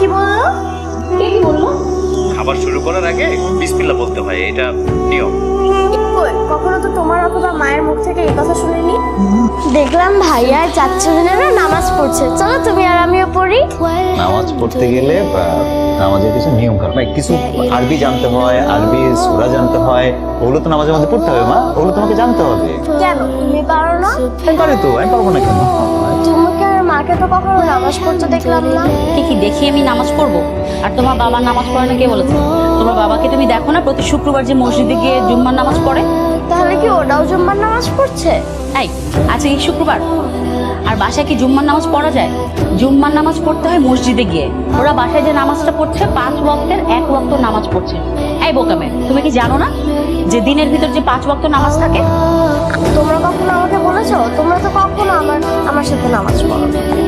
কি বলল? কে কি বলল? খাবার শুরু করার আগে বিসমিল্লা বলতে হয় এটা নিয়ম। কখনো তো তোমার অথবা মায়ের মুখ থেকে এই কথা শুনিনি? দেখলাম ভাইয়া চাচ্চু বোনেরা নামাজ পড়ছে। চলো তুমি আর আমিও পড়ি। নামাজ পড়তে গেলে নামাজের কিছু নিয়ম মানে কিছু আরবি জানতে হয় আরবি সুরা জানতে হয়। ওগুলো তো নামাজের মধ্যে পড়তে হবে মা। ওগুলো তোমাকে জানতে হবে। কেন? তুমি পারো না? আমি পারি তো আমি পারব না কেন? তোমাকে আর মাকে তো কখনো নামাজ পড়তে দেখলাম না। কি কি দেখি আমি নামাজ পড়ব। আর তোমার বাবা নামাজ পড়ে না কে বলেছে? তোমার বাবাকে তুমি দেখো না প্রতি শুক্রবার যে মসজিদে গিয়ে জুম্মার নামাজ পড়ে? তাহলে কি ওটাও জুম্মার নামাজ পড়ছে? এই আজকে কি শুক্রবার? আর বাসায় কি জুম্মার নামাজ পড়া যায়? জুম্মার নামাজ পড়তে হয় মসজিদে গিয়ে। ওরা বাসায় যে নামাজটা পড়ছে পাঁচ ওয়াক্তের এক ওয়াক্ত নামাজ পড়ছে। এই বোকামে তুমি কি জানো না? যে দিনের ভিতর যে পাঁচ ওয়াক্ত নামাজ থাকে তোমরা আমার সাথে নামাজ পড়ো।